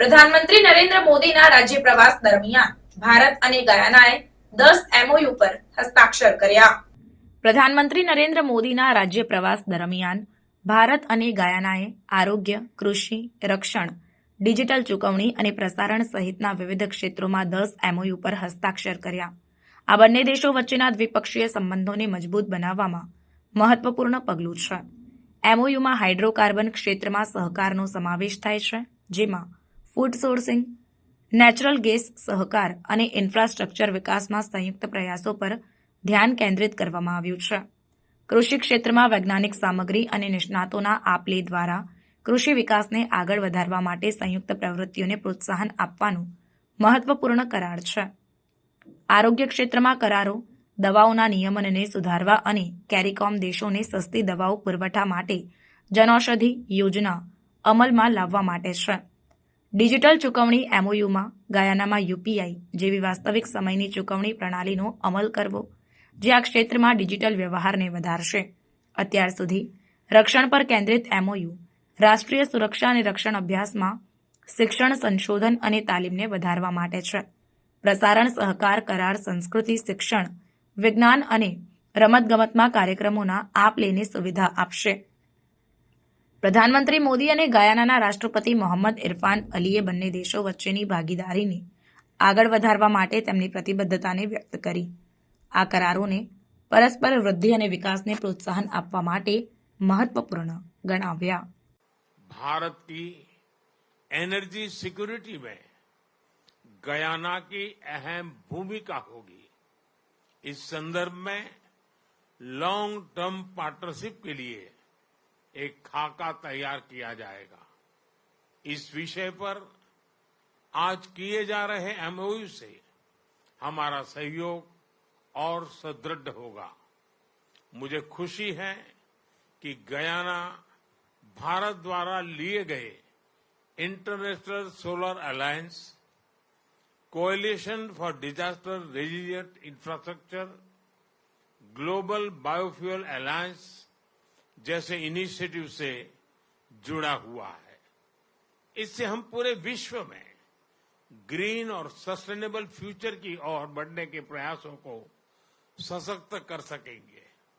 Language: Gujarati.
પ્રધાનમંત્રી નરેન્દ્ર મોદીના રાજ્ય પ્રવાસ દરમિયાન ભારત અને ગયાનાએ દસ એમઓયુ પર હસ્તાક્ષર કર્યા. પ્રધાનમંત્રી નરેન્દ્ર મોદીના રાજ્ય પ્રવાસ દરમિયાન ભારત અને ગયાનાએ આરોગ્ય, કૃષિ, રક્ષણ, ડિજિટલ ચૂકવણી અને પ્રસારણ સહિતના વિવિધ ક્ષેત્રોમાં દસ એમઓયુ પર હસ્તાક્ષર કર્યા. આ બંને દેશો વચ્ચેના દ્વિપક્ષીય સંબંધોને મજબૂત બનાવવામાં મહત્વપૂર્ણ પગલું છે. એમઓયુમાં હાઇડ્રોકાર્બન ક્ષેત્રમાં સહકારનો સમાવેશ થાય છે, જેમાં ફૂડ સોર્સિંગ નેચરલ ગેસ સહકાર અને ઇન્ફ્રાસ્ટ્રક્ચર વિકાસમાં સંયુક્ત પ્રયાસો પર ધ્યાન કેન્દ્રિત કરવામાં આવ્યું છે. કૃષિ ક્ષેત્રમાં વૈજ્ઞાનિક સામગ્રી અને નિષ્ણાતોના આપલે દ્વારા કૃષિ વિકાસને આગળ વધારવા માટે સંયુક્ત પ્રવૃત્તિઓને પ્રોત્સાહન આપવાનું મહત્વપૂર્ણ કરાર છે. આરોગ્ય ક્ષેત્રમાં કરારો, દવાઓના નિયમનને સુધારવા અને કેરીકોમ દેશોને સસ્તી દવાઓ પુરવઠા માટે જનૌષધિ યોજના અમલમાં લાવવા માટે છે. ડિજિટલ ચૂકવણી એમઓયુમાં ગાયાનામાં યુપીઆઈ જેવી વાસ્તવિક સમયની ચૂકવણી પ્રણાલીનો અમલ કરવો, જે આ ક્ષેત્રમાં ડિજિટલ વ્યવહારને વધારશે. અત્યાર સુધી રક્ષણ પર કેન્દ્રિત એમઓયુ રાષ્ટ્રીય સુરક્ષા અને રક્ષણ અભ્યાસમાં શિક્ષણ, સંશોધન અને તાલીમને વધારવા માટે છે. પ્રસારણ, સહકાર, કરાર, સંસ્કૃતિ, શિક્ષણ, વિજ્ઞાન અને રમતગમતમાં કાર્યક્રમોના આપ લેની સુવિધા આપશે. પ્રધાનમંત્રી મોદી અને ગાયાનાના રાષ્ટ્રપતિ મોહમ્મદ ઇરફાન અલીએ બંને દેશો વચ્ચેની ભાગીદારીને આગળ વધારવા માટે તેમની પ્રતિબદ્ધતાને વ્યક્ત કરી આ કરારોને પરસ્પર વૃદ્ધિ અને વિકાસને પ્રોત્સાહન આપવા માટે મહત્વપૂર્ણ ગણાવ્યા भारत की एनर्जी सिक्योरिटी में गयाना की अहम भूमिका होगी इस संदर्भ में लॉन्ग टर्म पार्टनरशिप के लिए एक खाका तैयार किया जाएगा। इस विषय पर आज किए जा रहे एमओयू से हमारा सहयोग और सुदृढ़ होगा। मुझे खुशी है कि गयाना भारत द्वारा लिए गए international solar alliance coalition for disaster resilient infrastructure global biofuel alliance जैसे इनिशिएटिव से जुड़ा हुआ है। इससे हम पूरे विश्व में ग्रीन और सस्टेनेबल फ्यूचर की ओर बढ़ने के प्रयासों को सशक्त कर सकेंगे।